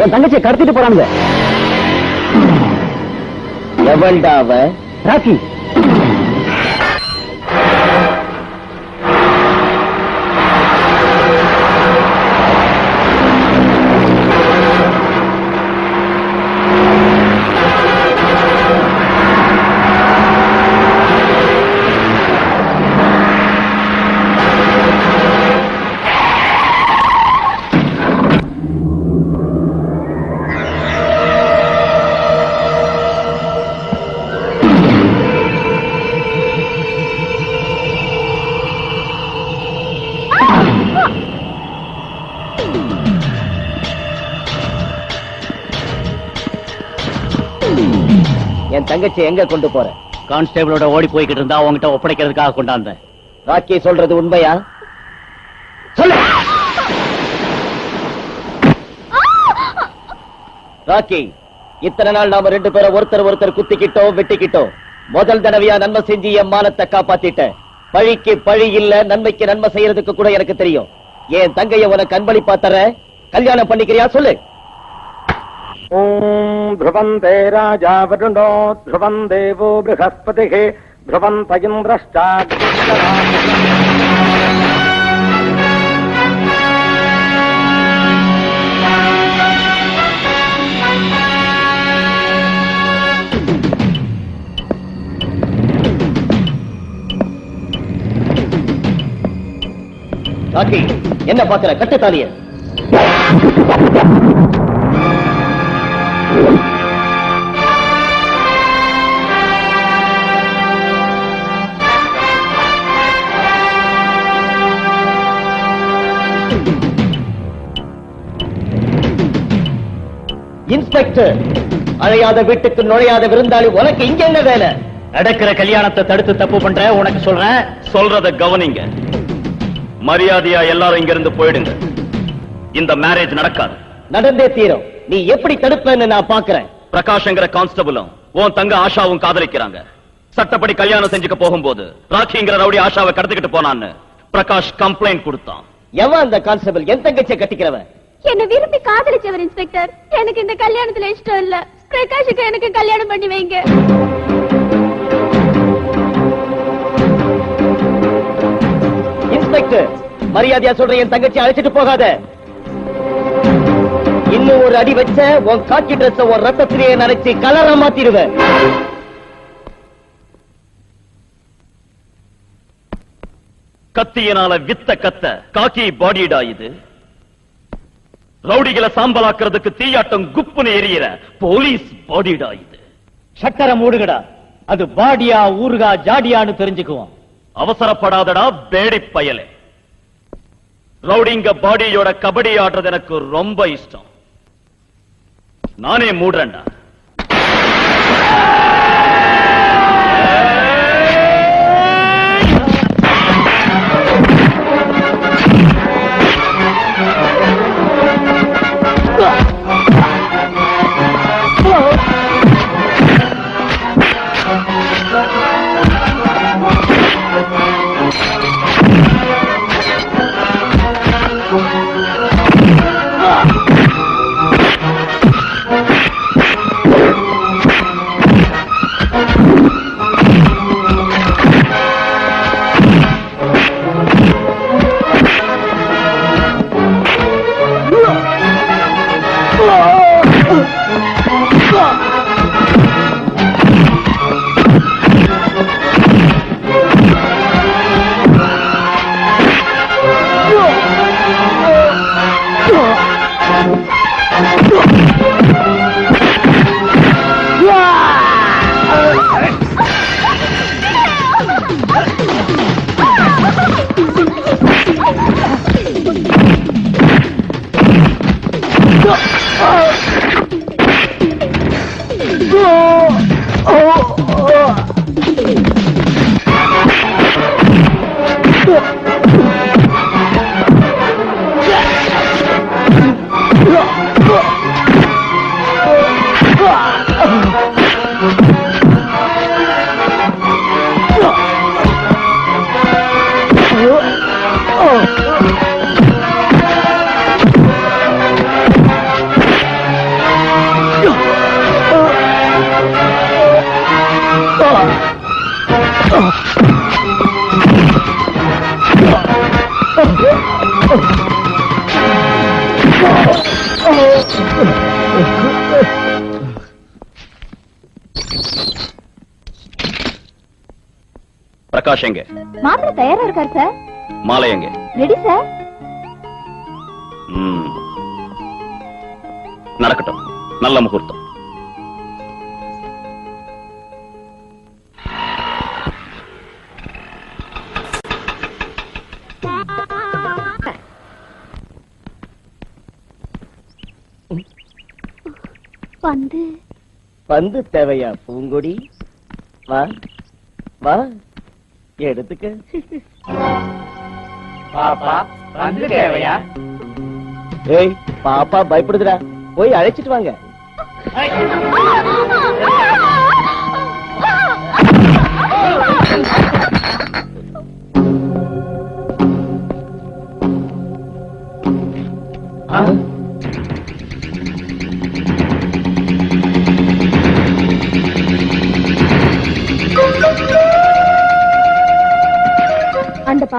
உன் தங்கச்சியை கடத்திட்டு போறாங்க எவன்டா அவ ராக்கி. என் தங்கச்சி எங்க கொண்டு போற? கான்ஸ்டேபிளோட ஓடி போய்கிட்டு இருந்தா உங்ககிட்ட ஒப்படைக்கிறதுக்காக கொண்டாந்தேன். ராக்கி சொல்றது உண்மையா? சொல்லு! ராக்கி இத்தனை நாள் நாம ரெண்டு பேரும் ஒருத்தர் ஒருத்தர் குத்திக்கிட்டோம் வெட்டிக்கிட்டோம் முதல் தடவையா நன்மை செஞ்சு என் மானத்தை காப்பாத்திட்டேன் பழிக்கு பழி இல்ல நன்மைக்கு நன்மை செய்யறதுக்கு கூட எனக்கு தெரியும். என் தங்கைய உனக்கு அன்பளிப்பா தர கல்யாணம் பண்ணிக்கிறியா? சொல்லு! ॐ ध्रुवन्ते राजा वरुणो ध्रुवम् देवो बृहस्पतिः ध्रुवन्त इन्द्रश्चाग्निश्चराम्। ராக்கி என்ன பாக்குற கட்டுத்தாலிய இன்ஸ்பெக்டர் அழையாத வீட்டுக்கு நுழையாத விருந்தாளி உனக்கு இங்க என்ன வேலை? நடக்கிற கல்யாணத்தை தடுத்து தப்பு பண்ற உனக்கு சொல்றேன். சொல்றத கவனிங்க. மரியாதையா எல்லாரும் இங்க இருந்து போயிடுங்க. இந்த மேரேஜ் நடக்காது. நடந்தே தீரும். நீ எப்படி தடுப்பேன்னு நான் பாக்குறேன் பிரகாஷ்ங்கிற கான்ஸ்டபிளும் உன் தங்க ஆஷாவும் காதலிக்கிறாங்க. சட்டப்படி கல்யாணம் செஞ்சுக்க போகும்போது ராக்கிங்கிற ரவுடி ஆஷாவை கடத்திக்கிட்டு போனான்னு பிரகாஷ் கம்ப்ளைண்ட் கொடுத்தான். எவன் அந்த கான்ஸ்டபிள் என் தங்கச்சியை கட்டிக்கிறவன்? என்ன விரும்பி காதலிச்சவர் இன்ஸ்பெக்டர். எனக்கு இந்த கல்யாணத்துல இஷ்டம் இல்ல. பிரகாஷுக்கு எனக்கு கல்யாணம் பண்ணி வைங்க. இன்ஸ்பெக்டர் மரியாதையா சொல்ற என் தங்கச்சி அழைச்சிட்டு போகாத. இன்னும் ஒரு அடி வச்ச உன் காக்கி ட்ரெஸ் உன் ரத்தத்திலேயே நினைச்சு கலரா மாத்திடுவேன் கத்தியினால வித்த கத்த காக்கி பாடிடா இது? ரவுடிகளை சாம்பலாக்குறதுக்கு தீயாட்டம் குப்புன்னு எரியற போலீஸ் பாடிடா இது. சக்கரை மூடுகடா. அது பாடியா ஊருகா ஜாடியான்னு தெரிஞ்சுக்குவோம் அவசரப்படாதடா பேடி பயலே. ரவுடிங்க பாடியோட கபடி ஆடுறது எனக்கு ரொம்ப இஷ்டம். நானே மூடுறேன்டா. பிரகாஷ் எங்க மாத்திரை தயாரா இருக்காரு சார் மாலை எங்க? Ready sir. நடக்கட்டும். நல்ல முகூர்த்தம். வந்து பந்து தேவையா பூங்கொடி? வா வா. எடுத்துக்க. பாப்பா வந்து தேவையா? ஏய் பாப்பா பயப்படுதுடா. போய் அழைச்சிட்டு வாங்க.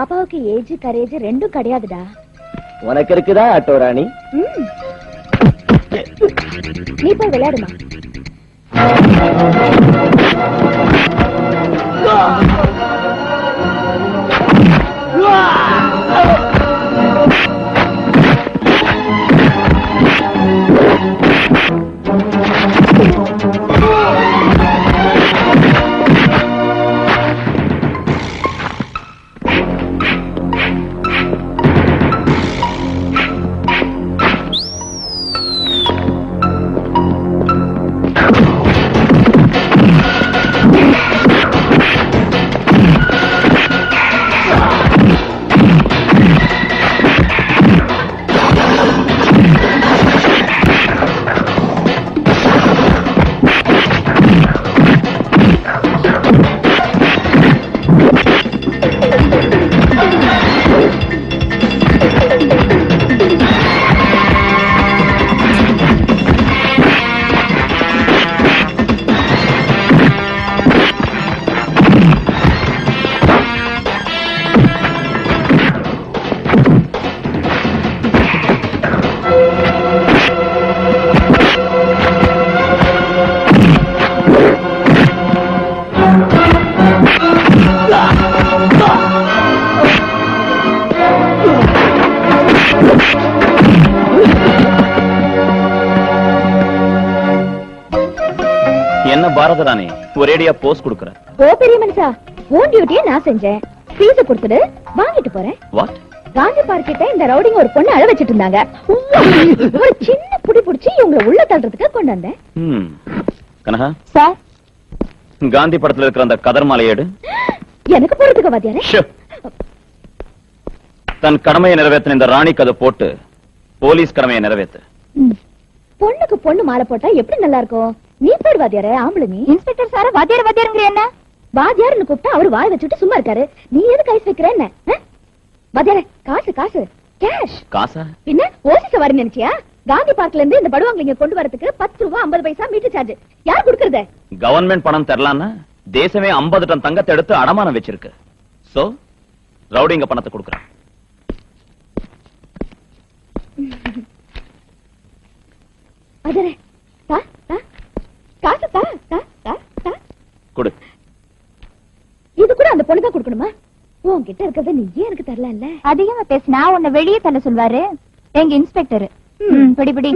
பாப்பாவுக்கு ஏஜ் கரேஜ் ரெண்டும் கிடையாதுடா. உனக்கு இருக்குதா ஆட்டோ ராணி. நீ போய் விளையாடுமா. என்ன பாரத ராணி ஒரேடியா போஸ் கொடுக்கற ஓ பெரிய மனுஷா உன் டியூட்டியை நான் செஞ்சேன். ஃபீஸ கொடுத்துடு வாங்கிட்டு போறேன். வாட் காந்தி பார்க் கிட்ட இந்த ரவுடிங்க ஒரு பொண்ணு அழ வச்சிட்டு இருந்தாங்க ஒரு சின்ன புடி புடிச்சு இவங்களை உள்ள தள்ளுறதுக்கு கொண்டு வந்தேன். கனகா? சார். காந்தி படத்துல இருக்கிற அந்த கதர் மாலையேடு எனக்கு போறதுக்கு வாத்தியாரே. தன் கடமையை நிறைவேற்றின இந்த ராணிக்கு அதை போட்டு போலீஸ் கடமையை நிறைவேத்து. ம். பொண்ணுக்கு பொண்ணு மாலை போட்டா எப்படி நல்லா இருக்கும்? பேர் வாத்தியாரே? ஆம்பளை நீ இன்ஸ்பெக்டர் சார்? வாத்தியார் வாத்தியாருங்கிற என்ன? வாத்தியார்னு கூப்பிட்டா அவர் வாய் வச்சுட்டு சும்மா இருக்காரு. நீ எதுக்கு ஐஸ் வைக்கிற என்ன? வாத்தியாரே காசு காசு. கேஷ் காசா? பின்ன ஓசி சவாரி நினைச்சியா? காந்தி பார்க்ல இருந்து இந்த படுவாங்க கொண்டு வரதுக்கு பத்து ரூபா ஐம்பது பைசா மீட்டர் சார்ஜ் யார் கொடுக்கறது? கவர்மெண்ட் பணம் தரலான்னா தேசமே 50 டன் தங்கத்தை எடுத்து அடமானம் வச்சிருக்கு. சோ ரவுடிங்க பணத்தை கொடுக்கறான். வாத்தியாரே தா காசு கொடு. இது கூட அந்த பொண்ணு தான் கொடுக்கணுமா? உன்கிட்ட இருக்கிறத நீ ஏன் எனக்கு தரல அதிகமா பேசினா உன்னை வெளியே தள்ள சொல்வாரு. எங்க இன்ஸ்பெக்டர். படி படி.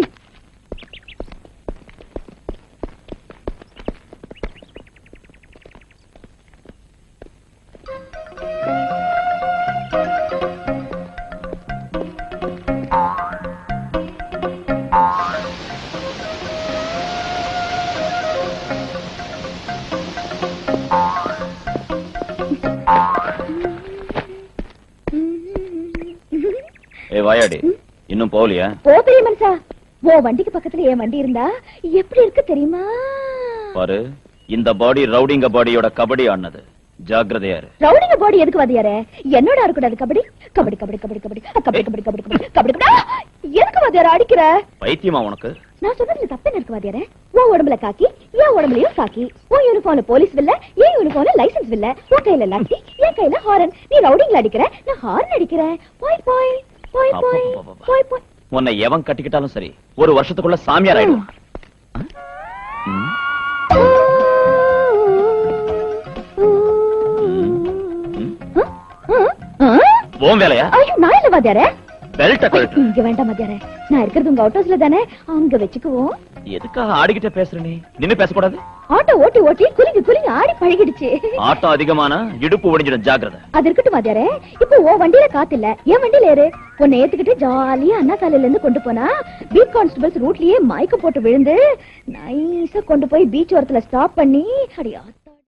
வாயாடி இன்னும் போகலையா? ஓ பெரிய மனுஷா. ஓ வண்டிக்கு பக்கத்துல என் வண்டி இருந்தா எப்படி இருக்கு தெரியுமா? பாரு இந்த பாடி ரவுடிங்க பாடியோட கபடி ஆனது ரவுடிங்க பாடி எதுக்கு வாதியாரே என்னோட இருக்கக்கூடாது கபடி? கபடி கபடி கபடி கபடி கபடி கபடி கபடி கபடி கபடி! எதுக்கு வாதியார அடிக்கிற? பைத்தியமா உனக்கு? நான் சொன்னதுல தப்பு என்ன இருக்கு வாதியாரே உன் உடம்புல காக்கி என் உடம்புலயும் காக்கி. உன் யூனிஃபார்ம்ல போலீஸ் வில்ல என் யூனிஃபார்ம்ல லைசென்ஸ் வில்ல. உன் கையில லாட்டி என் கையில ஹாரன் நீ ரவுடிங்ல அடிக்கிற? நான் ஹாரன் அடிக்கிறேன். போய் போய். உன்னை எவன் கட்டிக்கிட்டாலும் சரி ஒரு வருஷத்துக்குள்ள சாமியார் ஆயிடும். ஓம் வேலையா? ஐயோ நான் இல்ல பெல்ட்ட கழட்டு இங்க வேண்டாம் வாத்தியாரே நான் இருக்கிறது உங்க அவுட் ஹவுஸ்ல தானே? அங்க வச்சுக்குவோம். எதுக்காக ஆடிக்கிட்டே பேசுற நீ? நின்னு பேசக்கூடாது. ஆட்டோ ஓட்டி ஓட்டி குலுங்கி குலுங்கி ஆடி பழகிடுச்சு. ஆட்டம் அதிகமானா இடுப்பு ஒடிஞ்சிடும் ஜாக்கிரதை. அது இருக்கட்டும் வாத்தியாரே இப்போ உன் வண்டியில காத்து இல்ல. என் வண்டியில ஏறு. உன்னை ஏத்துக்கிட்டு ஜாலியா அண்ணா சாலையில இருந்து கொண்டு போனா பீட் கான்ஸ்டபிள்ஸ் ரூட்லயே மயக்கம் போட்டு விழுந்து நைஸா கொண்டு போய் பீச் ஓரத்துல ஸ்டாப் பண்ணி அடியா